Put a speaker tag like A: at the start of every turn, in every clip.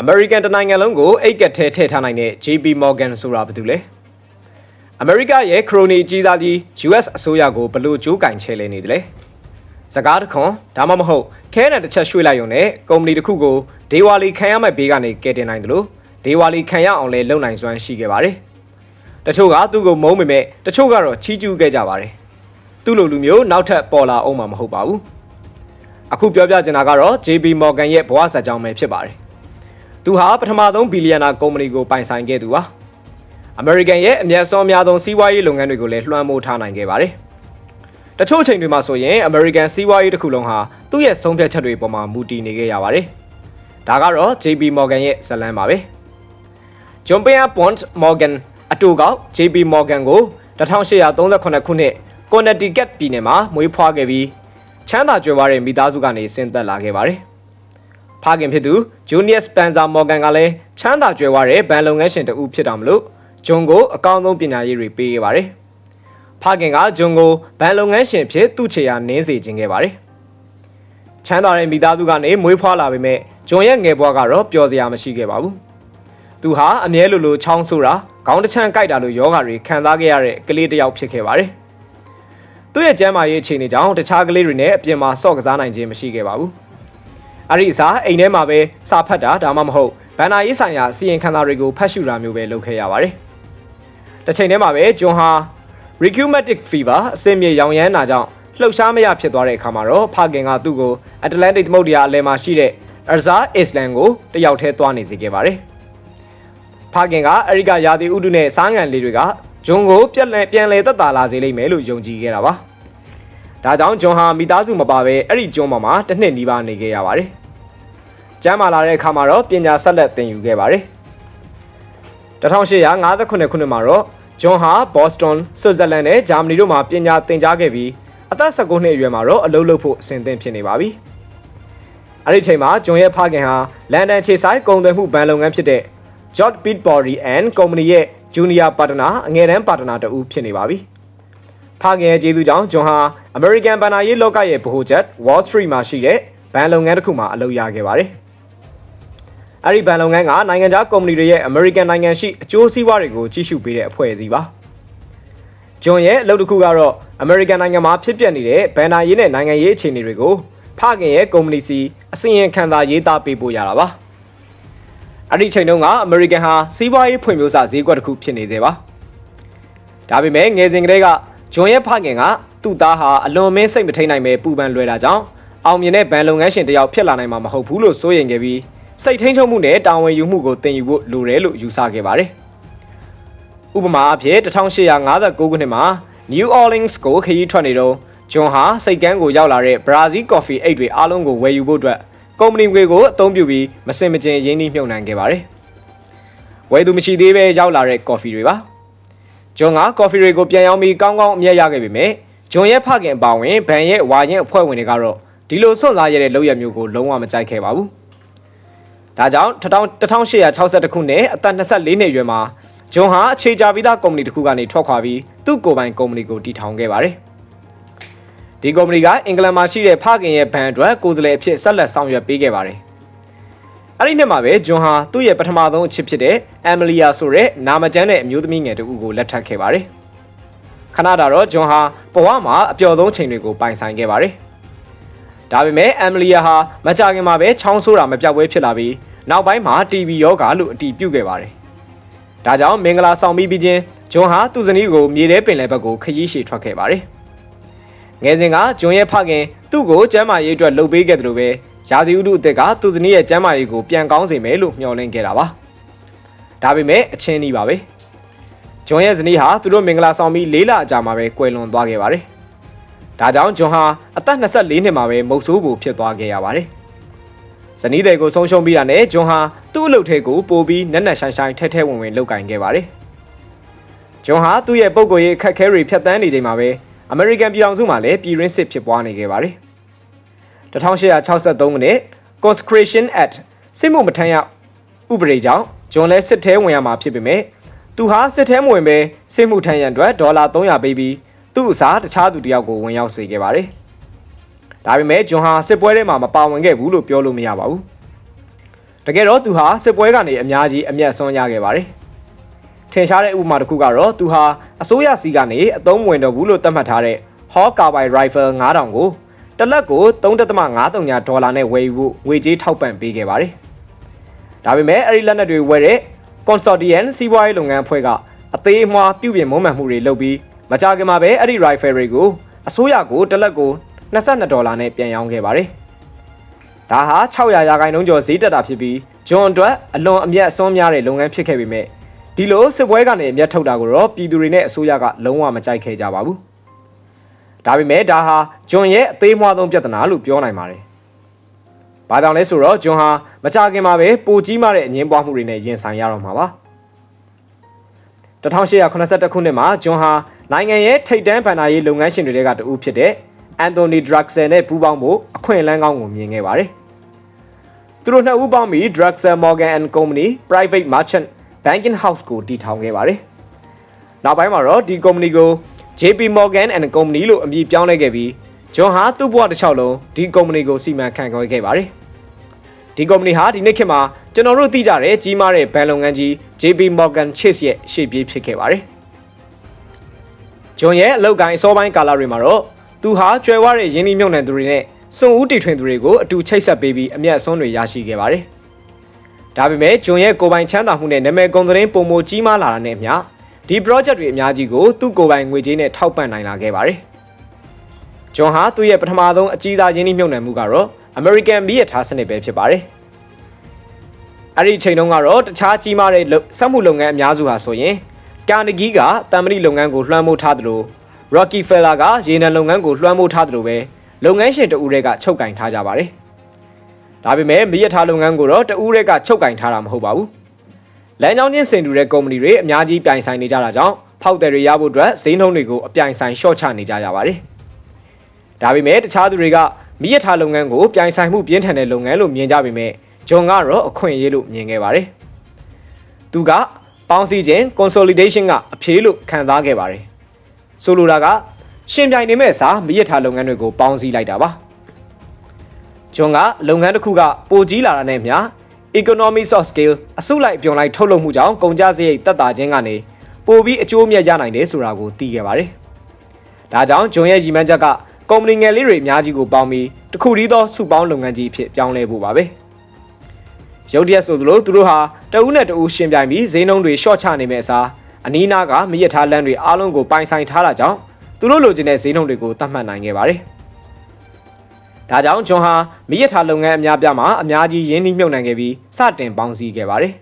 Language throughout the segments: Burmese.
A: အမေရိကန်တနိုင်ငံလုံးကိုအိတ်ကက်ထဲထည့်ထားနိုင်တဲ့ JP Morgan ဆိုတာဘာတူလဲအမေရိကရဲ့ခရိုနီအကြီးစားကြီး US အစိုးရကိုဘလို့ကြိုးကင်ချဲလဲနေတယ်လဲစကားတခွန်ဒါမှမဟုတ်ခဲနဲ့တစ်ချက်ရွှေ့လိုက်ရုံနဲ့ကုမ္ပဏီတစ်ခုကိုဒေဝါလီခံရမဲ့ဘေးကနေကယ်တင်နိုင်တယ်လို့ဒေဝါလီခံရအောင်လဲလုပ်နိုင်စွမ်းရှိခဲ့ပါတယ်တချို့ကသူ့ကိုမုန်းပေမဲ့တချို့ကတော့ချီးကျူးခဲ့ကြပါတယ်သူ့လိုလူမျိုးနောက်ထပ်ပေါ်လာအောင်မှာမဟုတ်ပါဘူးအခုပြောပြချင်တာကတော့ JP Morgan ရဲ့ဘဝဇာတ်ကြောင်းပဲဖြစ်ပါတယ် သူဟာပထမဆုံးဘီလီယံနာကုမ္ပဏီကိုပိုင်ဆိုင်ခဲ့သူပါအမေရိကန်ရဲ့အမျက်ဆုံးအများဆုံးစီးပွားရေးလုပ်ငန်းတွေကိုလည်းလွှမ်းမိုးထားနိုင်ခဲ့ပါတယ်တချို့အချိန်တွေမှာဆိုရင်အမေရိကန်စီးပွားရေးတစ်ခုလုံးဟာသူ့ရဲ့ဆုံးဖြတ်ချက်တွေပေါ်မှာမူတည်နေခဲ့ရပါတယ်ဒါကတော့ JP Morgan ရဲ့ဇာတ်လမ်းပါပဲ John Mayer Bond Morgan အတူကောက် JP Morgan ကို1838ခုနှစ် Connecticut ပြည်နယ်မှာမွေးဖွားခဲ့ပြီးချမ်းသာကြွယ်ဝတဲ့မိသားစုကနေဆင်းသက်လာခဲ့ပါတယ်။ ဖခင်ဖြစ်သူ Junior Spencer Morgan ကလည်းချမ်းသာကြွယ်ဝတဲ့ဘဏ်လုပ်ငန်းရှင်တဦးဖြစ်တော်မလို့ဂျွန်ကိုအကောင်းဆုံးပညာရေးတွေပေးခဲ့ပါတယ်။ဖခင်ကဂျွန်ကိုဘဏ်လုပ်ငန်းရှင်ဖြစ်သူ့ခြေရာနင်းစေခြင်းခဲ့ပါတယ်။ချမ်းသာတဲ့မိသားစုကနေမွေးဖွားလာပေမဲ့ဂျွန်ရဲ့ငယ်ဘဝကတော့ပျော်စရာမရှိခဲ့ပါဘူး။သူဟာအမြဲလိုလိုချောင်းဆိုတာခေါင်းတစ်ချမ်းကြိုက်တာလိုယောဂါတွေခံစားခဲ့ရတဲ့ကလေးတစ်ယောက်ဖြစ်ခဲ့ပါတယ်။သူ့ရဲ့ကျန်းမာရေးအခြေအနေကြောင့်တခြားကလေးတွေနဲ့အပြင်မှာဆော့ကစားနိုင်ခြင်းမရှိခဲ့ပါဘူး။ အဲ့ဒီအစားအိမ်ထဲမှာပဲစာဖတ်တာဒါမှမဟုတ်ဘန်နာရေးဆိုင်ရာစီရင်ခံစာတွေကိုဖတ်ရှုတာမျိုးပဲလုပ်ခဲ့ရပါတယ်။တစ်ချိန်တည်းမှာပဲဂျွန်ဟာ rheumatic fever အဆင်ပြေရောင်ရမ်းတာကြောင့်လှုပ်ရှားမရဖြစ်သွားတဲ့အခါမှာတော့ဖခင်ကသူ့ကို Atlantic သမုဒ္ဒရာအလယ်မှာရှိတဲ့ Azar Island ကိုတယောက်တည်းသွားနေစေခဲ့ပါတယ်။ဖခင်ကအဲဒီကရာသီဥတုနဲ့စားငံလေးတွေကဂျွန်ကိုပြက်လဲပြန်လဲသက်သာလာစေလိမ့်မယ်လို့ယုံကြည်ခဲ့တာပါ။ဒါကြောင့်ဂျွန်ဟာမိသားစုမပါဘဲအဲ့ဒီဂျွန်ပေါ်မှာတစ်နှစ်နီးပါးနေခဲ့ရပါတယ်။ ကျမ်းမာလာတဲ့အခါမှာတော့ပညာဆက်လက်သင်ယူခဲ့ပါတယ်။1858ခုနှစ်မှာတော့ဂျွန်ဟာဘော့စတွန်ဆွစ်ဇာလန်နဲ့ဂျာမနီတို့မှာပညာသင်ကြားခဲ့ပြီးအသက်19နှစ်အရွယ်မှာတော့အလုပ်လုပ်ဖို့အဆင်သင့်ဖြစ်နေပါပြီ။အဲ့ဒီချိန်မှာဂျွန်ရဲ့ဖခင်ဟာလန်ဒန်ခြေဆိုင်ကုန်သွယ်မှုဘဏ်လုပ်ငန်းဖြစ်တဲ့ George Pitbury and Company ရဲ့ Junior Partner အငယ်တန်း Partner တူဖြစ်နေပါပြီ။ဖခင်ရဲ့ကျေးဇူးကြောင့်ဂျွန်ဟာ American ဘဏ္ဍာရေးလောကရဲ့ဗဟိုချက် Wall Street မှာရှိတဲ့ဘဏ်လုပ်ငန်းတစ်ခုမှာအလုပ်ရခဲ့ပါတယ်။ အဲ့ဒီဘဏ်လုပ်ငန်းကနိုင်ငံခြားကုမ္ပဏီတွေရဲ့ American နိုင်ငံရှိအကျိုးစီးပွားတွေကိုကြီးစုပေးတဲ့အဖွဲ့အစည်းပါ။ဂျွန်ရဲ့အလုပ်တစ်ခုကတော့ American နိုင်ငံမှာဖြစ်ပျက်နေတဲ့ဘဏ္ဍာရေးနဲ့နိုင်ငံရေးအခြေအနေတွေကိုဖခင်ရဲ့ကုမ္ပဏီစီအစီရင်ခံစာရေးသားပေးပို့ရတာပါ။အဲ့ဒီချိန်တုန်းက American ဟာစီးပွားရေးဖွံ့ဖြိုးစဈေးကွက်တစ်ခုဖြစ်နေသေးပါ။ဒါပေမဲ့ငယ်စဉ်ကတည်းကဂျွန်ရဲ့ဖခင်ကသူ့သားဟာအလွန်မင်းစိတ်မထိန်နိုင်ပဲပူပန်လွယ်တာကြောင့်အောင်မြင်တဲ့ဘဏ်လုပ်ငန်းရှင်တစ်ယောက်ဖြစ်လာနိုင်မှာမဟုတ်ဘူးလို့စိုးရိမ်ခဲ့ပြီး စိတ်ထိန်ချုပ်မှုနဲ့တာဝန်ယူမှုကိုသင်ယူဖို့လိုတယ်လို့ယူဆခဲ့ပါတယ်။ဥပမာအဖြစ်1859ခုနှစ်မှာ New Orleans ကိုခရီးထွက်နေတော့ဂျွန်ဟာစိတ်ကန်းကိုရောက်လာတဲ့ Brazil Coffee အိတ်တွေအားလုံးကိုဝယ်ယူဖို့အတွက်ကုမ္ပဏီငွေကိုအသုံးပြုပြီးမစင်မကျင်ရင်းနှီးမြှုပ်နှံခဲ့ပါတယ်။ဝယ်သူမရှိသေးပဲရောက်လာတဲ့ coffee တွေပါ။ဂျွန်က coffee တွေကိုပြန်ရောင်းပြီးကောင်းကောင်းအမြတ်ရခဲ့ပေမဲ့ဂျွန်ရဲ့ဖခင်အပါဝင်ဘန်ရဲ့ဝါရင်အဖွဲ့ဝင်တွေကတော့ဒီလိုဆွန့်စားရတဲ့လုပ်ရမျိုးကိုလုံးဝမကြိုက်ခဲ့ပါဘူး။ ဒါကြောင့်1862ခုနှစ်အသက်24နှစ်အရွယ်မှာဂျွန်ဟာအခြေချပြီးသားကုမ္ပဏီတစ်ခုကနေထွက်ခွာပြီးသူ့ကိုယ်ပိုင်ကုမ္ပဏီကိုတည်ထောင်ခဲ့ပါတယ်။ဒီကုမ္ပဏီကအင်္ဂလန်မှာရှိတဲ့ဖခင်ရဲ့ဘဏ်အတွက်ကိုယ်စားလှယ်အဖြစ်ဆက်လက်ဆောင်ရွက်ပေးခဲ့ပါတယ်။အဲ့ဒီနှစ်မှာပဲဂျွန်ဟာသူ့ရဲ့ပထမဆုံးအချစ်ဖြစ်တဲ့အမ်မလီယာဆိုတဲ့နာမကျန်းတဲ့အမျိုးသမီးငယ်တူကိုလက်ထပ်ခဲ့ပါတယ်။ခဏတာတော့ဂျွန်ဟာဘဝမှာအပျော်ဆုံးချိန်တွေကိုပိုင်ဆိုင်ခဲ့ပါတယ်။ ဒါပေမဲ့အမ်မလီယာဟာမကြခင်မှာပဲချောင်းဆိုးတာမပြောက်ပွဲဖြစ်လာပြီးနောက်ပိုင်းမှာ TB ယောဂါလို့အတည်ပြုခဲ့ပါတယ်။ဒါကြောင့်မင်္ဂလာဆောင်ပြီးပြီးချင်းဂျွန်ဟာသူ့ဇနီးကိုမြေထဲပင်လယ်ဘက်ကိုခရီးရှည်ထွက်ခဲ့ပါတယ်။ငယ်စဉ်ကဂျွန်ရဲ့ဖခင်သူ့ကိုကျမ်းမာရေးအတွက်လှုပ်ပေးခဲ့တယ်လို့ပဲရာသီဥတုအသက်ကသူ့ဇနီးရဲ့ကျမ်းမာရေးကိုပြန်ကောင်းစေမယ်လို့မျှော်လင့်ခဲ့တာပါ။ဒါပေမဲ့အချင်းကြီးပါပဲ။ဂျွန်ရဲ့ဇနီးဟာသူတို့မင်္ဂလာဆောင်ပြီး၄လအကြာမှာပဲကွယ်လွန်သွားခဲ့ပါတယ်။ ဒါကြောင့်ဂျွန်ဟာအသက်24နှစ်မှာပဲမုတ်ဆိုးဘူဖြစ်သွားခဲ့ရပါတယ်။ဇနီးတွေကိုဆုံးရှုံးပြီးတာနဲ့ဂျွန်ဟာသူ့အလုပ်ထဲကိုပို့ပြီးနက်နက်ရှိုင်းရှိုင်းထဲထဲဝင်ဝင်လုပ်ကင်ခဲ့ပါတယ်။ဂျွန်ဟာသူ့ရဲ့ပုံကိုယ်ရေးအခက်အခဲတွေဖြတ်သန်းနေချိန်မှာပဲအမေရိကန်ပြည်ထောင်စုမှာလည်းပြည်ရင်းစစ်ဖြစ်ပွားနေခဲ့ပါတယ်။1863ခုနှစ် Conscription Act စစ်မှုမထမ်းရဥပဒေကြောင့်ဂျွန်လဲစစ်ထဲဝင်ရမှာဖြစ်ပေမဲ့သူဟာစစ်ထဲမဝင်ပဲစစ်မှုထမ်းရန်အတွက်ဒေါ်လာ300ပေးပြီး သူ့အစားတခြားသူတယောက်ကိုဝင်ရောက်စေခဲ့ပါတယ်။ဒါပေမဲ့ဂျွန်ဟာစစ်ပွဲထဲမှာမပါဝင်ခဲ့ဘူးလို့ပြောလို့မရပါဘူး။တကယ်တော့သူဟာစစ်ပွဲကနေအများကြီးအမျက်ဆုံးရခဲ့ပါတယ်ထင်ရှားတဲ့ဥပမာတစ်ခုကတော့သူဟာအစိုးရစီကနေအသုံးဝင်တော့ဘူးလို့သတ်မှတ်ထားတဲ့ Hawk Carbine Rifle 9000ကိုတစ်လက်ကို3.53ဒေါ်လာနဲ့ဝယ်ယူဖို့ငွေကြေးထောက်ပံ့ပေးခဲ့ပါတယ်ဒါပေမဲ့အဲ့ဒီလက်နက်တွေဝယ်တဲ့ Consortium စီးပွားရေးလုပ်ငန်းအဖွဲ့ကအသေးအမွှားပြုပြင်မွမ်းမံမှုတွေလုပ်ပြီး မကြခင်မှာပဲအဲ့ဒီ rifle တွေကိုအစိုးရကိုတစ်လက်ကို22ဒေါ်လာနဲ့ပြန်ရောင်းခဲ့ပါတယ်။ဒါဟာ600ရာခိုင်နှုန်းကျော်ဈေးတက်တာဖြစ်ပြီးဂျွန်အတွက်အလွန်အမျက်အစွန်းများတဲ့လုပ်ငန်းဖြစ်ခဲ့ပေမဲ့ဒီလိုစစ်ပွဲကနေအမျက်ထုတ်တာကိုတော့ပြည်သူတွေနဲ့အစိုးရကလုံးဝမကြိုက်ခဲ့ကြပါဘူး။ဒါပေမဲ့ဒါဟာဂျွန်ရဲ့အသေးမွှားဆုံးပြဿနာလို့ပြောနိုင်ပါတယ်။ဘာကြောင့်လဲဆိုတော့ဂျွန်ဟာမကြခင်မှာပဲပိုကြီးမားတဲ့အငင်းပွားမှုတွေနဲ့ရင်ဆိုင်ရတော့မှာပါ။1882ခုနှစ်မှာဂျွန်ဟာ နိုင်ငံရဲ့ထိပ်တန်းဗန်နာရေးလုပ်ငန်းရှင်တွေကတဦးဖြစ်တဲ့အန်တိုနီဒရက်ဆယ်နဲ့ပူးပေါင်းဖို့အခွင့်အလမ်းကောင်းကိုမြင်ခဲ့ပါတယ်။သူတို့နှစ်ဦးပေါင်းပြီး Drexel Morgan and Company Private Merchant Banking House ကိုတည်ထောင်ခဲ့ပါတယ်။နောက်ပိုင်းမှာတော့ဒီ company ကို JP Morgan and Company လို့အမည်ပြောင်းလဲခဲ့ပြီးဂျွန်ဟာသူ့ဘဝတစ်လျှောက်လုံးဒီ company ကိုစီမံခန့်ခွဲခဲ့ပါတယ်။ဒီ company ဟာဒီနေ့ခေတ်မှာကျွန်တော်တို့သိကြတဲ့ကြီးမားတဲ့ဘဏ်လုပ်ငန်းကြီး JP Morgan Chase ရဲ့ရှေ့ပြေးဖြစ်ခဲ့ပါတယ်။ ဂျွန်ရဲ့အလုပ်ကိုင်းအစောပိုင်းကာလတွေမှာတော့သူဟာကျွဲဝတဲ့ရင်းနှီးမြှုပ်နှံသူတွေနဲ့စွန့်ဦးတီထွင်သူတွေကိုအတူချိတ်ဆက်ပေးပြီးအမျက်အစွန်းတွေရရှိခဲ့ပါတယ်။ဒါပေမဲ့ဂျွန်ရဲ့ကိုယ်ပိုင်ချမ်းသာမှုနဲ့နာမည်ကုန်သတင်းပုံမကြီးမားလာတာနဲ့အမျှဒီ project တွေအများကြီးကိုသူ့ကိုယ်ပိုင်ငွေကြေးနဲ့ထောက်ပံ့နိုင်လာခဲ့ပါတယ်။ဂျွန်ဟာသူ့ရဲ့ပထမဆုံးအကြီးသားရင်းနှီးမြှုပ်နှံမှုကတော့ American မီးရထားစနစ်ပဲဖြစ်ပါတယ်။အဲ့ဒီချိန်တုန်းကတော့တခြားကြီးမားတဲ့စက်မှုလုပ်ငန်းအများစုဟာဆိုရင် ကာနဂီကတမ်မဏိလုပ်ငန်းကိုလွှမ်းမိုးထားသလို Rockefeller ကရေနံလုပ်ငန်းကိုလွှမ်းမိုးထားသလိုပဲလုပ်ငန်းရှင်တဦးတွေကချုပ်ကင်ထားကြပါတယ်။ဒါပေမဲ့မီးရထားလုပ်ငန်းကိုတော့တဦးတွေကချုပ်ကင်ထားတာမဟုတ်ပါဘူး။လမ်းကြောင်းချင်းစင်တူတဲ့ကုမ္ပဏီတွေအများကြီးပြိုင်ဆိုင်နေကြတာကြောင့်ဖောက်တယ်တွေရဖို့အတွက်ဈေးနှုန်းတွေကိုအပြိုင်ဆိုင်ရှော့ချနေကြရပါတယ်။ဒါပေမဲ့တခြားသူတွေကမီးရထားလုပ်ငန်းကိုပြိုင်ဆိုင်မှုပြင်းထန်တဲ့လုပ်ငန်းလို့မြင်ကြပေမဲ့ဂျွန်ကတော့အခွင့်အရေးလို့မြင်ခဲ့ပါတယ်။သူက ပေါင်းစည်းခြင်း consolidation ကအဖြေလို့ခံစားခဲ့ပါတယ်။ဆိုလိုတာကရှင်ပြိုင်နေမဲ့အစားမရထားလုပ်ငန်းတွေကိုပေါင်းစည်းလိုက်တာပါ။ဂျွန်ကလုပ်ငန်းတစ်ခုကပိုကြီးလာတာနဲ့မျှ economies of scale အစုလိုက်အပြုံလိုက်ထုတ်လုပ်မှုကြောင့်ကုန်ကျစရိတ်တက်တာခြင်းကနေပိုပြီးအကျိုးမြတ်ရနိုင်တယ်ဆိုတာကိုသိခဲ့ပါတယ်။ဒါကြောင့်ဂျွန်ရဲ့ရည်မှန်းချက်ကကုမ္ပဏီငယ်လေးတွေအများကြီးကိုပေါင်းပြီးတစ်ခုတည်းသောစုပေါင်းလုပ်ငန်းကြီးဖြစ်ပြောင်းလဲဖို့ပါပဲ။ ရုတ်တရက်ဆိုသလိုသူတို့ဟာတဦးနဲ့တဦးရှင်ပြိုင်ပြီးဈေးနှုန်းတွေရှော့ချနေမဲ့အစားအနီးနားကမရထားလမ်းတွေအားလုံးကိုပိုင်ဆိုင်ထားတာကြောင့်သူတို့လိုချင်တဲ့ဈေးနှုန်းတွေကိုသတ်မှတ်နိုင်ခဲ့ပါတယ်။ဒါကြောင့်ဂျွန်ဟာမရထားလုပ်ငန်းအများပြားမှာအများကြီးရင်းနှီးမြှုပ်နှံခဲ့ပြီးစတင်ပေါင်းစည်းခဲ့ပါတယ်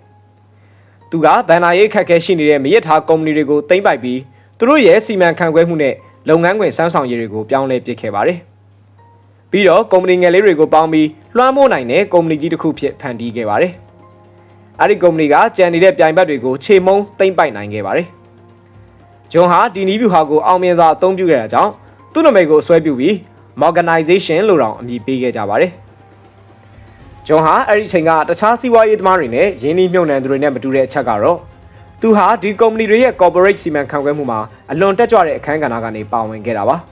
A: ။သူကဗန်နာရေးခက်ခဲရှိနေတဲ့မရထားကုမ္ပဏီတွေကိုသိမ်းပိုက်ပြီးသူတို့ရဲ့စီမံခန့်ခွဲမှုနဲ့လုပ်ငန်းခွင်စမ်းဆောင်ရည်တွေကိုပြောင်းလဲပစ်ခဲ့ပါတယ်။ ပြီးတော့ကုမ္ပဏီငယ်လေးတွေကိုပေါင်းပြီးလွှမ်းမိုးနိုင်တဲ့ကုမ္ပဏီကြီးတစ်ခုဖြစ်ဖန်တီးခဲ့ပါတယ်။အဲဒီကုမ္ပဏီကကြံနေတဲ့ပြိုင်ဘက်တွေကိုခြေမုံသိမ့်ပိုက်နိုင်ခဲ့ပါတယ်။ဂျွန်ဟာဒီနီးဗျူဟာကိုအောင်မြင်စွာအသုံးပြုခဲ့တာကြောင့်သူ့နာမည်ကိုအစွဲပြုပြီး Morganization လို့တောင်အမည်ပေးခဲ့ကြပါတယ်။ဂျွန်ဟာအဲ့ဒီချိန်ကတခြားစီးပွားရေးသမားတွေနဲ့ရင်းနှီးမြှုပ်နှံသူတွေနဲ့မတူတဲ့အချက်ကတော့သူဟာဒီကုမ္ပဏီတွေရဲ့ corporate စီမံခန့်ခွဲမှုမှာအလွန်တက်ကြွတဲ့အခန်းကဏ္ဍကနေပါဝင်ခဲ့တာပါ။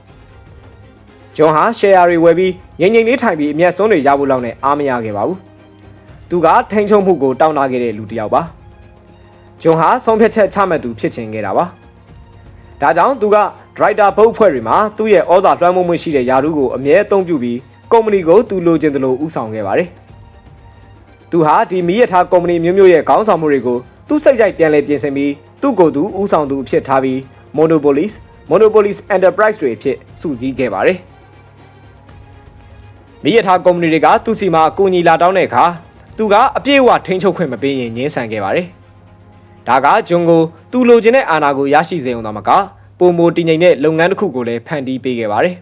A: ဂျွန်ဟာရှယ်ယာတွေဝယ်ပြီးငြိမ်ငြိမ်လေးထိုင်ပြီးအမျက်ဆုံးတွေရဖို့လောက်နဲ့အားမရခဲ့ပါဘူး။သူကထိန်ချုံမှုကိုတောင်းတခဲ့တဲ့လူတစ်ယောက်ပါ။ဂျွန်ဟာဆုံးဖြတ်ချက်ချမှတ်သူဖြစ်ချင်ခဲ့တာပါ။ဒါကြောင့်သူကဒရိုက်တာဘုတ်ဖွဲ့တွေမှာသူ့ရဲ့ဩဇာလွှမ်းမိုးမှုရှိတဲ့ယာရုကိုအမြဲအသုံးပြုပြီးကုမ္ပဏီကိုသူလိုချင်တယ်လို့ဥဆောင်ခဲ့ပါတယ်။သူဟာဒီမီးရထားကုမ္ပဏီမျိုးမျိုးရဲ့ခေါင်းဆောင်မှုတွေကိုသူ့စိတ်ကြိုက်ပြန်လည်ပြင်ဆင်ပြီးသူ့ကိုယ်သူဥဆောင်သူအဖြစ်ထားပြီး Monopolies Monopolies Enterprise တွေအဖြစ်စုစည်းခဲ့ပါတယ်။ မိရထားကုမ္ပဏီတွေကသူ့စီမှာအကူအညီလာတောင်းတဲ့အခါသူကအပြည့်အဝထိန်းချုပ်ခွင့်မပေးရင်ငြင်းဆန်ခဲ့ပါတယ်။ဒါကဂျွန်ကိုသူလိုချင်တဲ့အာဏာကိုရရှိစေုံသာမကပုံမိုတည်ငြိမ်တဲ့လုပ်ငန်းတစ်ခုကိုလည်းဖန်တီးပေးခဲ့ပါတယ်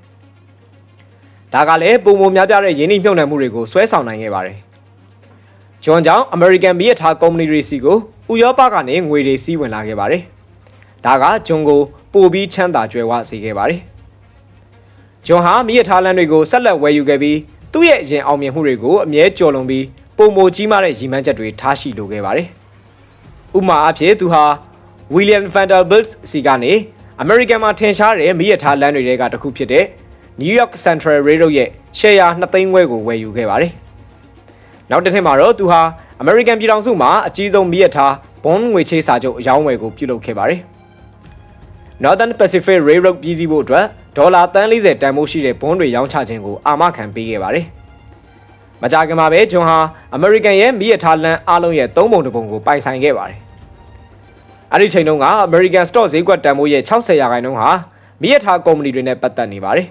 A: ။ဒါကလည်းပုံမိုများပြားတဲ့ရင်းနှီးမြှုပ်နှံမှုတွေကိုဆွဲဆောင်နိုင်ခဲ့ပါတယ်။ဂျွန်ကြောင့် American မိရထားကုမ္ပဏီတွေစီကိုဥရောပကနေငွေတွေစီးဝင်လာခဲ့ပါတယ်။ဒါကဂျွန်ကိုပိုပြီးချမ်းသာကြွယ်ဝစေခဲ့ပါတယ်။ ဂျွန်ဟာမိရထားလန်းတွေကိုဆက်လက်ဝယ်ယူခဲ့ပြီးသူ့ရဲ့အရင်အောင်မြင်မှုတွေကိုအမြဲကြော်လွန်ပြီးပုံမိုကြီးမားတဲ့ရည်မှန်းချက်တွေထားရှိလိုခဲ့ပါတယ်။ဥပမာအဖြစ်သူဟာ William Vanderbilt စီကနေ American မှာထင်ရှားတဲ့မိရထားလန်းတွေကတစ်ခုဖြစ်တဲ့ New York Central Railroad ရဲ့ share 2သိန်းခွဲကိုဝယ်ယူခဲ့ပါတယ်။နောက်တစ်နှစ်မှာတော့သူဟာ American ပြည်ထောင်စုမှာအကြီးဆုံးမိရထားဘွန်ငွေချေးစာချုပ်အယောင်းဝယ်ကိုပြုလုပ်ခဲ့ပါတယ်။ Northern Pacific Railroad ပြည်စည်းဖို့အတွက်ဒေါ်လာ340တန်ဖိုးရှိတဲ့ဘွန်တွေရောင်းချခြင်းကိုအာမခံပေးခဲ့ပါတယ်။မကြာခင်မှာပဲဂျွန်ဟာ American ရဲ့မိရထားလမ်းအားလုံးရဲ့သုံးပုံတစ်ပုံကိုပိုင်ဆိုင်ခဲ့ပါတယ်။အဲ့ဒီချိန်တုန်းက American Stock ဈေးကွက်တန်ဖိုးရဲ့60ရာခိုင်နှုန်းဟာမိရထားကုမ္ပဏီတွေနဲ့ပတ်သက်နေပါတယ်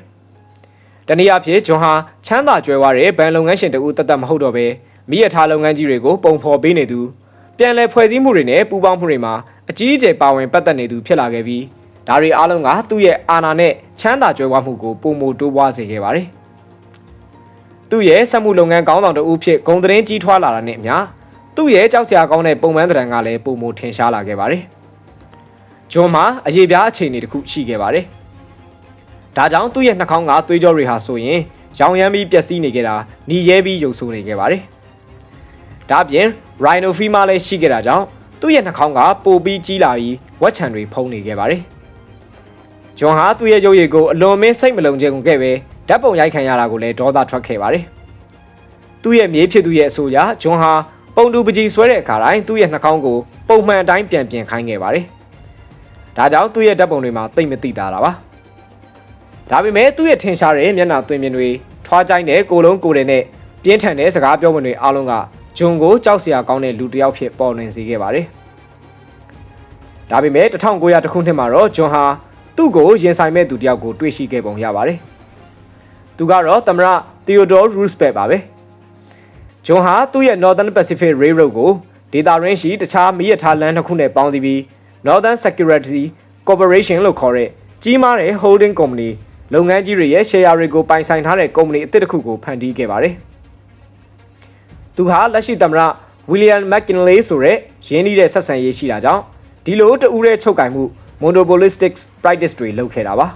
A: ။တနည်းအားဖြင့်ဂျွန်ဟာချမ်းသာကြွယ်ဝတဲ့ဘဏ်လုပ်ငန်းရှင်တဦးတသက်မဟုတ်တော့ဘဲမိရထားလုပ်ငန်းကြီးတွေကိုပုံဖော်ပေးနေသူပြန်လည်ဖွဲ့စည်းမှုတွေနဲ့ပူးပေါင်းမှုတွေမှာအကြီးအကျယ်ပါဝင်ပတ်သက်နေသူဖြစ်လာခဲ့ပြီး ဒါတွေအားလုံးကသူ့ရဲ့အာဏာနဲ့ချမ်းသာကြွယ်ဝမှုကိုပုံမတိုးပွားစေခဲ့ပါတယ်။သူ့ရဲ့စက်မှုလုပ်ငန်းကောင်းဆောင်တဦးဖြစ်ဂုံသတင်းကြီးထွားလာတာနဲ့အမျှသူ့ရဲ့ကြောက်စရာကောင်းတဲ့ပုံမှန်သဏ္ဍာန်ကလည်းပုံမထင်ရှားလာခဲ့ပါတယ်။ဂျွန်မှာအရေးပြားအခြေအနေတစ်ခုရှိခဲ့ပါတယ်။ဒါကြောင့်သူ့ရဲ့နှာခေါင်းကသွေးကြောတွေဟာဆိုရင်ရောင်ရမ်းပြီးပျက်စီးနေကြတာหนีရဲပြီးရုပ်ဆိုးနေခဲ့ပါတယ်။ဒါ့အပြင် Rhino Fima လည်းရှိခဲ့တာကြောင့်သူ့ရဲ့နှာခေါင်းကပိုပြီးကြီးလာပြီးဝက်ချံတွေဖုံးနေခဲ့ပါတယ်။ ဂျွန်ဟာသူ့ရဲ့ရုပ်ရည်ကိုအလွန်မင်းစိတ်မလုံခြုံခဲ့ပဲဓာတ်ပုံရိုက်ခံရတာကိုလည်းဒေါသထွက်ခဲ့ပါတယ်။သူ့ရဲ့မြေးဖြစ်သူရဲ့အဆိုအရဂျွန်ဟာပုံတူပကြီးဆွဲတဲ့အခါတိုင်းသူ့ရဲ့နှာခေါင်းကိုပုံမှန်အတိုင်းပြန်ပြင်ခိုင်းခဲ့ပါတယ်။ဒါကြောင့်သူ့ရဲ့ဓာတ်ပုံတွေမှာတိတ်မသိတာပါ။ဒါပေမဲ့သူ့ရဲ့ထင်ရှားတဲ့မျက်နှာသွင်းမြင်တွေထွားကြိုင်းတဲ့ကိုလုံးကိုယ်တဲ့နဲ့ပြင်းထန်တဲ့စကားပြောမှုတွေအားလုံးကဂျွန်ကိုကြောက်စရာကောင်းတဲ့လူတစ်ယောက်ဖြစ်ပေါ်လွင်စေခဲ့ပါတယ်။ဒါပေမဲ့1900တခုနှစ်မှာတော့ဂျွန်ဟာ သူ့ကိုရင်ဆိုင်မဲ့သူတစ်ယောက်ကိုတွေ့ရှိခဲ့ပုံရပါတယ်။သူကတော့သမရ Theodore Roosevelt ပါပဲ။ဂျွန်ဟာသူ့ရဲ့ Northern Pacific Railroad ကိုဒေတာရင်းရှိတခြားမီးရထားလမ်းတစ်ခုနဲ့ပေါင်းသီးပြီး Northern Security Corporation လို့ခေါ်တဲ့ကြီးမားတဲ့ holding company လုပ်ငန်းကြီးတွေရဲ့ share တွေကိုပိုင်ဆိုင်ထားတဲ့ကုမ္ပဏီအသစ်တစ်ခုကိုဖန်တီးခဲ့ပါတယ်။သူဟာလက်ရှိသမ္မတ William McKinley ဆိုတဲ့ရင်းနှီးတဲ့ဆက်ဆံရေးရှိတာကြောင့်ဒီလိုတဦးရဲ့ချုပ်ကင်မှု monopolistic practice တွေလုပ်ခဲ့တာပါ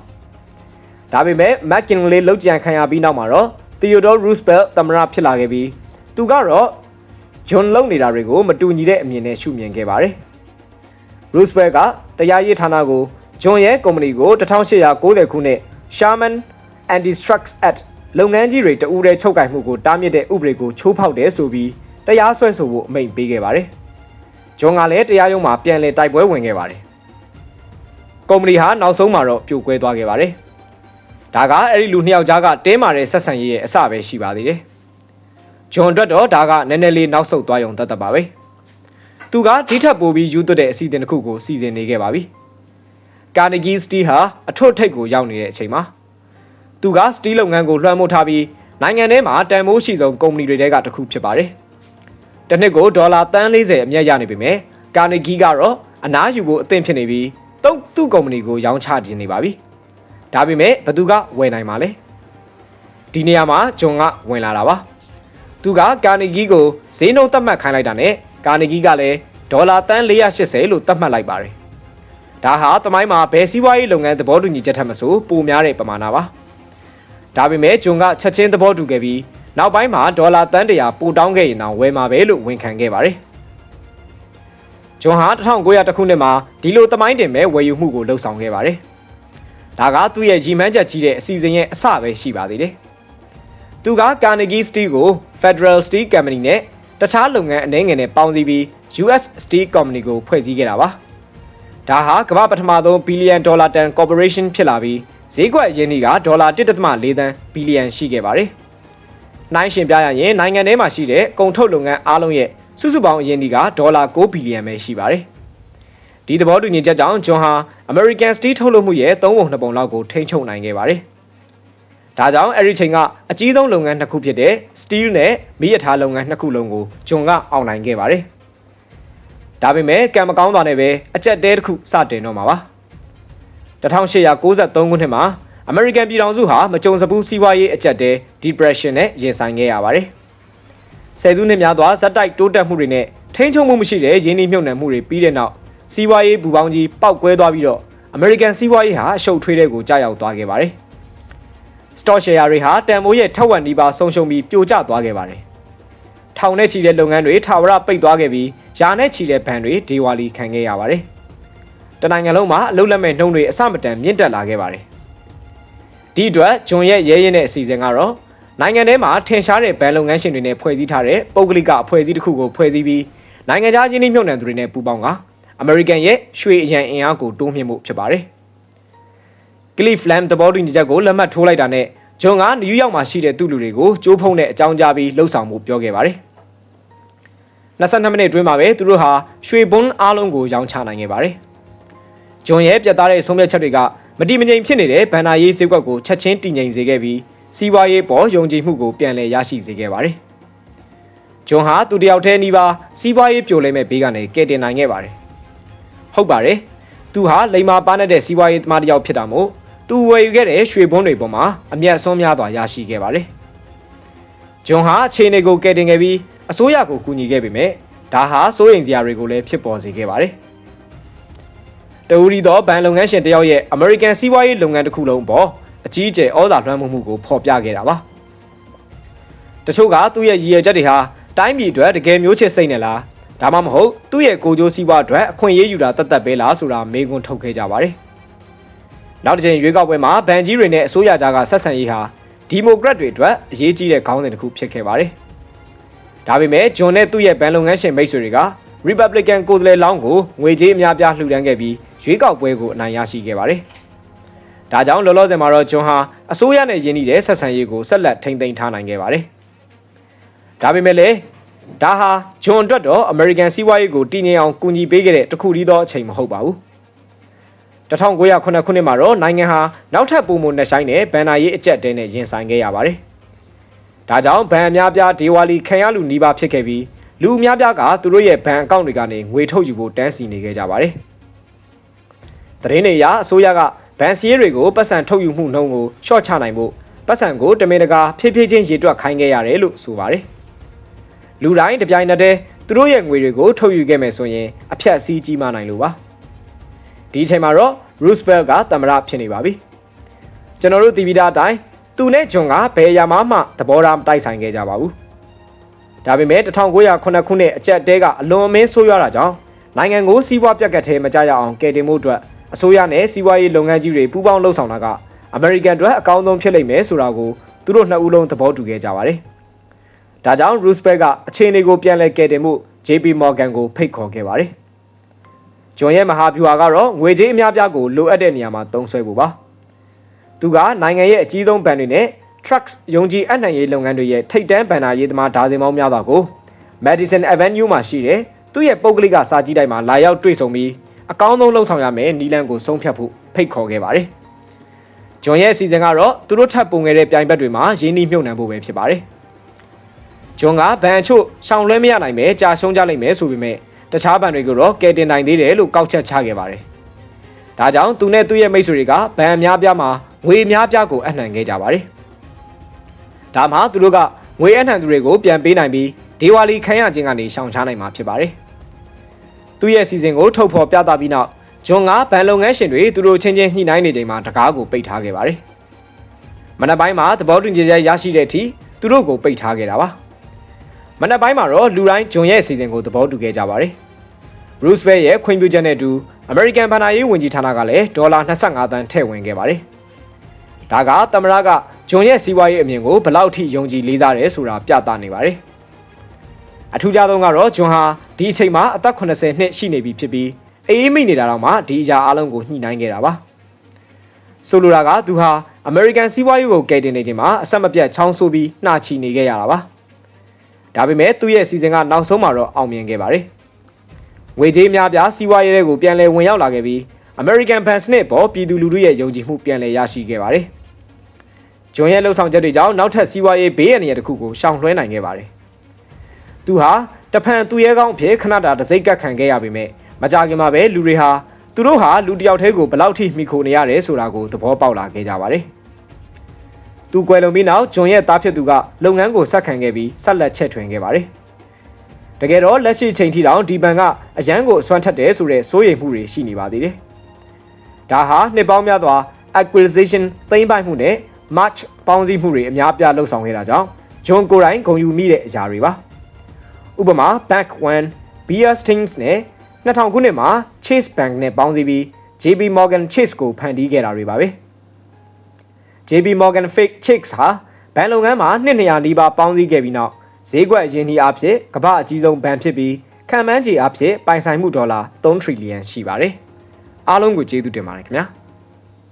A: ။ဒါပေမဲ့ McKinley လောက်ကြံခံရပြီးနောက်မှာတော့ Theodore Roosevelt သမ္မတဖြစ်လာခဲ့ပြီးသူကတော့ John လုံနေတာတွေကိုမတူညီတဲ့အမြင်နဲ့ရှုမြင်ခဲ့ပါတယ်။ Roosevelt ကတရားရေးဌာနကို John ရဲ့ကုမ္ပဏီကို1890ခုနှစ် Sherman Anti-Trucks Act လုပ်ငန်းကြီးတွေတဦးတည်းချုပ်ကင်မှုကိုတားမြစ်တဲ့ဥပဒေကိုချိုးဖောက်တယ်ဆိုပြီးတရားစွဲဆိုဖို့အမိန့်ပေးခဲ့ပါတယ်။ဂျွန်ကလည်းတရားရုံးမှာပြန်လည်တိုက်ပွဲဝင်ခဲ့ပါတယ်။ ကုမ္ပဏီဟာနောက်ဆုံးမှာတော့ပြိုကွဲသွားခဲ့ပါတယ်။ဒါကအဲ့ဒီလူနှစ်ယောက်ကြားကတင်းမာတဲ့ဆက်ဆံရေးရဲ့အစပဲရှိပါသေးတယ်။ဂျွန်အတွက်တော့ဒါကနည်းနည်းလေးနောက်ဆုတ်သွားရုံတတ်တတ်ပါပဲ။သူကဒီထက်ပိုပြီးယူသွတ်တဲ့အစီအစဉ်တစ်ခုကိုစီစဉ်နေခဲ့ပါပြီ။ကာနဂီစတီဟာအထွတ်ထိပ်ကိုရောက်နေတဲ့အချိန်မှာသူကစတီးလုပ်ငန်းကိုလွှမ်းမိုးထားပြီးနိုင်ငံထဲမှာတန်ဖိုးရှိဆုံးကုမ္ပဏီတွေထဲကတစ်ခုဖြစ်ပါတယ်။တစ်နှစ်ကိုဒေါ်လာ340အမြတ်ရနေပေမဲ့ကာနေဂီကတော့အနားယူဖို့အသင့်ဖြစ်နေပြီး တုံးသူ့ကုမ္ပဏီကိုရောင်းချခြင်းနေပါပြီ။ဒါပေမဲ့ဘသူကဝယ်နိုင်မှာလဲ။ဒီနေရာမှာဂျွန်ကဝင်လာတာပါ။သူကကာနေဂီကိုဈေးနှုန်းသတ်မှတ်ခိုင်းလိုက်တာနဲ့ကာနေဂီကလည်းဒေါ်လာ380လို့သတ်မှတ်လိုက်ပါတယ်။ဒါဟာတမိုင်းမှာဘယ်စီးပွားရေးလုပ်ငန်းသဘောတူညီချက်ထက်မဆိုပိုများတဲ့ပမာဏပါ။ဒါပေမဲ့ဂျွန်ကချက်ချင်းသဘောတူခဲ့ပြီးနောက်ပိုင်းမှာဒေါ်လာတန်းတရာပိုတောင်းခဲ့ရင်တော့ဝယ်မှာပဲလို့ဝန်ခံခဲ့ပါတယ်။ ဂျွန်ဟာ1900တခုနှစ်မှာဒီလိုတမိုင်းတင်မဲ့ဝယ်ယူမှုကိုလှုပ်ဆောင်ခဲ့ပါတယ်။ဒါကသူ့ရဲ့ရည်မှန်းချက်ကြီးတဲ့အစီအစဉ်ရဲ့အစပဲရှိပါသေးတယ်။သူက Carnegie Steel ကို Federal Steel Company နဲ့တခြားလုပ်ငန်းအနှဲငယ်နဲ့ပေါင်းစည်းပြီး US Steel Company ကိုဖွဲ့စည်းခဲ့တာပါ။ဒါဟာကမ္ဘာပထမဆုံးဘီလီယံဒေါ်လာတန် corporation ဖြစ်လာပြီးဈေးကွက်ရင်းနှီးကဒေါ်လာ1.4သန်းဘီလီယံရှိခဲ့ပါတယ်။နိုင်ရှင်ပြရရင်နိုင်ငံထဲမှာရှိတဲ့ကုန်ထုတ်လုပ်ငန်းအားလုံးရဲ့ စုစုပေါင်းအရင်းနှီးကဒေါ်လာ6ဘီလီယံပဲရှိပါတယ်။ဒီသဘောတူညီချက်ကြောင့်ဂျွန်ဟာ American Steel ထုတ်လုပ်မှုရဲ့3ပုံ2ပုံလောက်ကိုထိန်းချုပ်နိုင်ခဲ့ပါတယ်။ဒါကြောင့်အဲ့ဒီချိန်ကအကြီးဆုံးလုပ်ငန်းနှစ်ခုဖြစ်တဲ့ Steel နဲ့မီးရထားလုပ်ငန်းနှစ်ခုလုံးကိုဂျွန်ကအောင်နိုင်ခဲ့ပါတယ်။ဒါပေမဲ့ကံမကောင်းတာနဲ့ပဲအကြက်တဲတစ်ခုစတင်တော့မှာပါ။1893ခုနှစ်မှာအမေရိကန်ပြည်ထောင်စုဟာမကြုံစဘူးစီးပွားရေးအကျပ်တဲ depression နဲ့ရင်ဆိုင်ခဲ့ရပါတယ်။ ဆယ်စုနှစ်များစွာဇက်တိုက်တိုးတက်မှုတွေနဲ့ထိန်းချုပ်မှုမရှိတဲ့ရင်းနှီးမြှုပ်နှံမှုတွေပြီးတဲ့နောက်စီးပွားရေးဘူပေါင်းကြီးပောက်ကွဲသွားပြီးတော့အမေရိကန်စီးပွားရေးဟာအရှုပ်ထွေးတဲ့ကိုကြာရောက်သွားခဲ့ပါတယ်။ stock share တွေဟာတန်ဖိုးရဲ့ထက်ဝက်နီးပါးဆုံးရှုံးပြီးပြိုကျသွားခဲ့ပါတယ်။ထောင်နဲ့ချီတဲ့လုပ်ငန်းတွေထာဝရပိတ်သွားခဲ့ပြီးယာနဲ့ချီတဲ့ဘဏ်တွေဒေဝါလီခံခဲ့ရပါတယ်။တနိုင်ငံလုံးမှာအလုတ်လက်မဲ့နှုံတွေအစမတန်မြင့်တက်လာခဲ့ပါတယ်။ဒီအတွက်ဂျွန်ရဲ့ရဲရင်တဲ့အစီအစဉ်ကတော့ နိုင်ငံထဲမှာထင်ရှားတဲ့ဘဏ်လုပ်ငန်းရှင်တွေနဲ့ဖွဲ့စည်းထားတဲ့ပုဂ္ဂလိကအဖွဲ့အစည်းတစ်ခုကိုဖွဲ့စည်းပြီးနိုင်ငံခြားချင်းနှိမ့်မြုပ်နှံသူတွေနဲ့ပူးပေါင်းကအမေရိကန်ရဲ့ရွှေအရန်အင်အားကိုတိုးမြှင့်မှုဖြစ်ပါတယ်။ Cleveland သဘောတူညီချက်ကိုလက်မှတ်ထိုးလိုက်တာနဲ့ဂျွန်ကနယူးယောက်မှာရှိတဲ့သူလူတွေကိုကြိုးဖုံးတဲ့အကြောင်းကြားပြီးလှုပ်ဆောင်မှုပြောခဲ့ပါတယ်။22မိနစ်အတွင်းမှာပဲသူတို့ဟာရွှေဘွန်းအားလုံးကိုရောင်းချနိုင်ခဲ့ပါတယ်။ဂျွန်ရဲ့ပြတ်သားတဲ့ဆုံးဖြတ်ချက်တွေကမတိမငြိမ်ဖြစ်နေတဲ့ဘန်နာရေးဈေးကွက်ကိုချက်ချင်းတည်ငြိမ်စေခဲ့ပြီး စီးပွားရေးပေါ်ယုံကြည်မှုကိုပြန်လည်ရရှိစေခဲ့ပါတယ်။ဂျွန်ဟာသူတယောက်တည်းနီးပါးစီးပွားရေးပြိုလဲမဲ့ဘေးကနေကယ်တင်နိုင်ခဲ့ပါတယ်။ဟုတ်ပါတယ်။သူဟာလိမ္မာပါနေတဲ့စီးပွားရေးသမားတစ်ယောက်ဖြစ်တာမို့သူဝယ်ယူခဲ့တဲ့ရွှေဘုံတွေပေါ်မှာအမျက်အစွန်းများစွာရရှိခဲ့ပါတယ်။ဂျွန်ဟာအခြေအနေကိုကယ်တင်ခဲ့ပြီးအစိုးရကိုကူညီခဲ့ပေမဲ့ဒါဟာစိုးရိမ်စရာတွေကိုလည်းဖြစ်ပေါ်စေခဲ့ပါတယ်။တဝူရီသောဘဏ်လုပ်ငန်းရှင်တယောက်ရဲ့ American စီးပွားရေးလုပ်ငန်းတစ်ခုလုံးပေါ် အကြီးအကျယ်ဩဇာလွှမ်းမိုးမှုကိုဖော်ပြခဲ့တာပါ။တချို့ကသူ့ရဲ့ရည်ရွယ်ချက်တွေဟာတိုင်းပြည်အတွက်တကယ်မျိုးချစ်စိတ်နဲ့လားဒါမှမဟုတ်သူ့ရဲ့ကိုကြိုးစည်းပွားအတွက်အခွင့်အရေးယူတာတတ်တတ်ပဲလားဆိုတာမေးခွန်းထုတ်ခဲ့ကြပါတယ်။နောက်တစ်ချိန်ရွေးကောက်ပွဲမှာဗန်ကြီးတွေနဲ့အစိုးရကြားကဆက်ဆံရေးဟာဒီမိုကရက်တွေအတွက်အရေးကြီးတဲ့ခေါင်းစဉ်တစ်ခုဖြစ်ခဲ့ပါတယ်။ဒါပေမဲ့ဂျွန်နဲ့သူ့ရဲ့ဗန်လုပ်ငန်းရှင်မိတ်ဆွေတွေက Republican ကိုယ်စားလှယ်လောင်းကိုငွေကြေးအများပြားလှူဒန်းခဲ့ပြီးရွေးကောက်ပွဲကိုအနိုင်ရရှိခဲ့ပါတယ်။ ဒါကြောင့်လောလောဆယ်မှာတော့ဂျွန်ဟာအစိုးရနဲ့ယင်းနေတဲ့ဆက်ဆံရေးကိုဆက်လက်ထိန်းသိမ်းထားနိုင်ခဲ့ပါတယ်။ဒါပေမဲ့လည်းဒါဟာဂျွန်အတွက်တော့ American စီးပွားရေးကိုတည်ငြိမ်အောင်ကူညီပေးခဲ့တဲ့တခုတည်းသောအချိန်မဟုတ်ပါဘူး1909ခုနှစ်မှာတော့နိုင်ငံဟာနောက်ထပ်ပုံမနှဆိုင်တဲ့ဘန်နာရေးအကျက်တဲနဲ့ရင်ဆိုင်ခဲ့ရပါတယ်ဒါကြောင့်ဘဏ်အများပြားဒေဝါလီခံရလူနှီးပါဖြစ်ခဲ့ပြီးလူအများပြားကသူတို့ရဲ့ဘဏ်အကောင့်တွေကနေငွေထုတ်ယူဖို့တန်းစီနေခဲ့ကြပါတယ်သတင်းတွေအရအစိုးရက ဘဏ်စည်းရေးတွေကိုပတ်စံထုတ်ယူမှုနှုန်းကိုရှော့ချနိုင်ဖို့ပတ်စံကိုတမင်တကာဖြည်းဖြည်းချင်းရေတွက်ခိုင်းခဲ့ရတယ်လို့ဆိုပါတယ်လူတိုင်းတပြိုင်နက်တည်းသူတို့ရဲ့ငွေတွေကိုထုတ်ယူခဲ့မယ်ဆိုရင်အဖြတ်အစည်းကြီးမားနိုင်လို့ပါဒီအချိန်မှာတော့ Roosevelt ကသမ္မတဖြစ်နေပါပြီကျွန်တော်တို့တီဗီတာအတိုင်းသူနဲ့ဂျွန်ကဘယ်အရာမှမှသဘောထားမတိုက်ဆိုင်ခဲ့ကြပါဘူးဒါပေမဲ့1909ခုနှစ်အကြက်တဲကအလွန်အမင်းဆိုးရွားတာကြောင့်နိုင်ငံကိုစီးပွားပြက်ကတ်ထဲမကြရအောင်ကယ်တင်မှုအတွက် အစိုးရနဲ့စီးပွားရေးလုပ်ငန်းကြီးတွေပူးပေါင်းလှုပ်ဆောင်တာကအမေရိကန်အတွက်အကောင်းဆုံးဖြစ်လိမ့်မယ်ဆိုတာကိုသူတို့နှစ်ဦးလုံးသဘောတူခဲ့ကြပါတယ်။ဒါကြောင့် Roosevelt ကအခြေအနေကိုပြန်လည်ကယ်တင်မှု JP Morgan ကိုဖိတ်ခေါ်ခဲ့ပါတယ်။ဂျွန်ရဲ့မဟာဗျူဟာကတော့ငွေကြေးအများပြားကိုလိုအပ်တဲ့နေရာမှာသုံးစွဲဖို့ပါ။သူကနိုင်ငံရဲ့အကြီးဆုံးဘဏ်တွေနဲ့ trucks ယုံကြည်အနှံ့ရေးလုပ်ငန်းတွေရဲ့ထိပ်တန်းဘဏ္ဍာရေးသမားဒါဇင်ပေါင်းများစွာကို Madison Avenue မှာရှိတဲ့သူ့ရဲ့ပုဂ္ဂလိကစာကြည့်တိုက်မှာလာရောက်တွေ့ဆုံပြီး အကောင်းဆုံးလှုပ်ဆောင်ရမယ်နီလန်ကိုဆုံးဖြတ်ဖို့ဖိတ်ခေါ်ခဲ့ပါတယ်။ဂျွန်ရဲ့အစီအစဉ်ကတော့သူတို့ထပ်ပုံခဲ့တဲ့ပြိုင်ဘက်တွေမှာရင်းနှီးမြှုပ်နှံဖို့ပဲဖြစ်ပါတယ်။ဂျွန်ကဘန်အချို့ရှောင်လွှဲမရနိုင်ပဲကြာရှုံးကြလိမ့်မယ်ဆိုပေမဲ့တခြားဘန်တွေကိုတော့ကယ်တင်နိုင်သေးတယ်လို့ကောက်ချက်ချခဲ့ပါတယ်။ဒါကြောင့်သူနဲ့သူ့ရဲ့မိတ်ဆွေတွေကဘန်အများပြားမှာငွေအများပြားကိုအနှံခဲ့ကြပါတယ်။ဒါမှသူတို့ကငွေအနှံသူတွေကိုပြန်ပေးနိုင်ပြီးဒေဝါလီခံရခြင်းကနေရှောင်ရှားနိုင်မှာဖြစ်ပါတယ်။ သူ့ရဲ့စီစဉ်ကိုထုတ်ဖော်ပြသပြီးနောက်ဂျွန်ကဘန်လုပ်ငန်းရှင်တွေသူတို့ချင်းချင်းညှိနှိုင်းနေချိန်မှာတကားကိုပိတ်ထားခဲ့ပါတယ်။မနက်ပိုင်းမှာသဘောတူညီချက်ရရှိတဲ့အထိသူတို့ကိုပိတ်ထားခဲ့တာပါ။မနက်ပိုင်းမှာတော့လူတိုင်းဂျွန်ရဲ့အစီအစဉ်ကိုသဘောတူခဲ့ကြပါတယ်။ Roosevelt ရဲ့ခွင့်ပြုချက်နဲ့အတူ American ဘဏ္ဍာရေးဝန်ကြီးဌာနကလည်းဒေါ်လာ25သန်းထည့်ဝင်ခဲ့ပါတယ်။ဒါကသမ္မတကဂျွန်ရဲ့စီးပွားရေးအမြင်ကိုဘလောက်ထိယုံကြည်လေးစားတယ်ဆိုတာပြသနေပါတယ်။ အထူးခြားဆုံးကတော့ဂျွန်ဟာဒီအချိန်မှာအသက်80နှစ်ရှိနေပြီဖြစ်ပြီးအေးအေးမိနေတာတော့မှဒီအရာအလုံးကိုညှိနှိုင်းခဲ့တာပါဆိုလိုတာကသူဟာ American စီးပွားရေးကိုကယ်တင်နေချိန်မှာအဆက်မပြတ်ချောင်းဆိုးပြီးနှာချီနေခဲ့ရတာပါဒါပေမဲ့သူ့ရဲ့စီစဉ်ကနောက်ဆုံးမှာတော့အောင်မြင်ခဲ့ပါတယ်ငွေကြေးများပြားစီးပွားရေးတွေကိုပြန်လည်ဝင်ရောက်လာခဲ့ပြီး American Bank စနစ်ပေါ်ပြည်သူလူထုရဲ့ယုံကြည်မှုပြန်လည်ရရှိခဲ့ပါတယ်ဂျွန်ရဲ့လှုပ်ဆောင်ချက်တွေကြောင့်နောက်ထပ်စီးပွားရေးဘေးအန္တရာယ်တစ်ခုကိုရှောင်လွှဲနိုင်ခဲ့ပါတယ် သူဟာတဖန်သူရဲကောင်းအဖြစ်ခဏတာတစိမ့်ကတ်ခံခဲ့ရပေမဲ့မကြခင်မှာပဲလူတွေဟာသူတို့ဟာလူတယောက်တည်းကိုဘလောက်ထိမိခိုနေရတယ်ဆိုတာကိုသဘောပေါက်လာခဲ့ကြပါတယ်။သူကွယ်လွန်ပြီးနောက်ဂျွန်ရဲ့သားဖြစ်သူကလုပ်ငန်းကိုဆက်ခံခဲ့ပြီးဆက်လက်ချက်ထွင်ခဲ့ပါတယ်။တကယ်တော့လက်ရှိချိန်ထိတောင်ဒီဘန်ကအရန်ကိုအစွမ်းထက်တယ်ဆိုတဲ့စိုးရိမ်မှုတွေရှိနေပါသေးတယ်။ဒါဟာနှစ်ပေါင်းများစွာ acquisition သိမ်းပိုက်မှုနဲ့ match ပေါင်းစည်းမှုတွေအများပြားလှုပ်ဆောင်ခဲ့တာကြောင့်ဂျွန်ကိုယ်တိုင်ဂုဏ်ယူမိတဲ့အရာတွေပါ။ ဥပမာ Bank 1 Bear Stearns နဲ့2000ခုနှစ်မှာ Chase Bank နဲ့ပေါင်းစည်းပြီး JP Morgan Chase ကိုဖန်တီးခဲ့တာတွေပါပဲ JP Morgan Fake Chase ဟာဘဏ်လုပ်ငန်းမှာနှစ်200နီးပါးပေါင်းစည်းခဲ့ပြီးနောက်ဈေးကွက်ရင်းနှီးအဖြစ်ကမ္ဘာအကြီးဆုံးဘဏ်ဖြစ်ပြီးခံမှန်းခြေအဖြစ်ပိုင်ဆိုင်မှုဒေါ်လာ3ထရီလီယံရှိပါတယ်အားလုံးကိုကျေးဇူးတင်ပါတယ်ခင်ဗျာ